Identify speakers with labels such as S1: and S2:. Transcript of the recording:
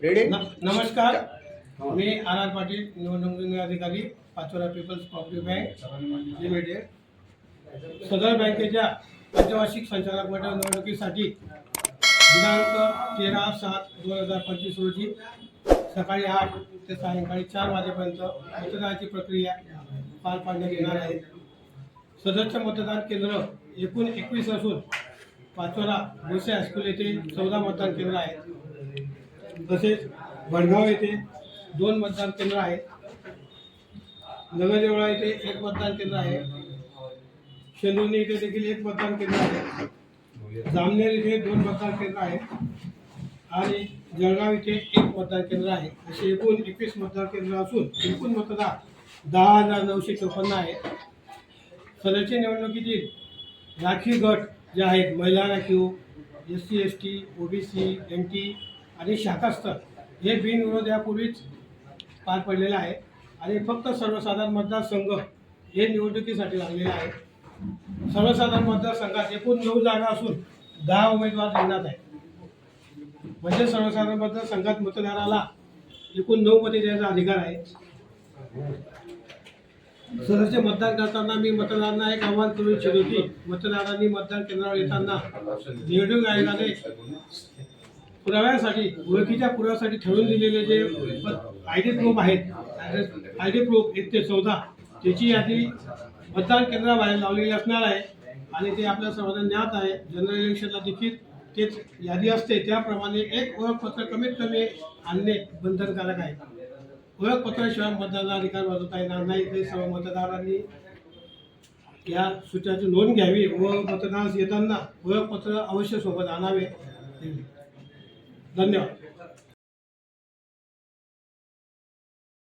S1: Ready
S2: नमस्कार. मी R R Patil निवडणूक अधिकारी Pachora peoples cooperative bank limited सदर बँकेच्या पंचवार्षिक संचालक मंडळ निवडणुकीसाठी दिनांक तेरा सात दोन हजार पंचवीस रोजी सकाळी आठ ते सायंकाळी चार वाजेपर्यंत मतदानाची प्रक्रिया पार पाडण्यात येणार आहे. सदरचे मतदान केंद्र एकूण एकवीस असून पाचोरा भोसे हायस्कूल येथे चौदा मतदान केंद्र आहेत. तसेच वडगाव येथे दोन मतदान केंद्र आहेत. नगरदेवळा येथे एक मतदान केंद्र आहे. शेंदुर्णी इथे देखील एक मतदान केंद्र आहे. जामनेर इथे दोन मतदान केंद्र आहेत. आणि जळगाव येथे एक मतदान केंद्र आहे. असे एकूण एकवीस मतदान केंद्र असून एकूण मतदार दहा हजार नऊशे चौपन्न आहेत सदस्य निवडणुकीतील राखीव गट जे आहेत महिला राखीव S C S T O B C M T आणि शाखास्तर हे बिनविरोध यापूर्वीच पार पडलेलं आहे. आणि फक्त सर्वसाधारण मतदारसंघ हे निवडणुकीसाठी लागलेले आहे सर्वसाधारण मतदारसंघात एकूण नऊ जागा असून दहा उमेदवार रिंगणात आहे म्हणजे सर्वसाधारण मतदारसंघात मतदाराला एकूण नऊ मते द्यायचा अधिकार आहे. सदस्य मतदान करताना मी मतदारांना एक आव्हान करू इच्छित की मतदारांनी मतदान केंद्रावर येताना निवडणूक आयोगाने पुराव्यासाठी ओळखीच्या पुराव्यासाठी ठरवून दिलेले जे आय डी प्रूफ आहेत आय डी प्रूफ एक ते चौदा त्याची यादी मतदान केंद्राबाहेर लावलेली असणार आहे आणि ते आपल्या सर्वांना ज्ञात आहे. जनरल इलेक्शनला देखील तेच यादी असते. त्याप्रमाणे एक ओळखपत्र कमीत कमी आणणे बंधनकारक आहे. ओळखपत्राशिवाय मतदानाचा अधिकार वाजवता येणार नाही. ते सर्व मतदारांनी या सूचनाची नोंद घ्यावी व मतदानास येताना ओळखपत्र अवश्य सोबत आणावे. धन्यवाद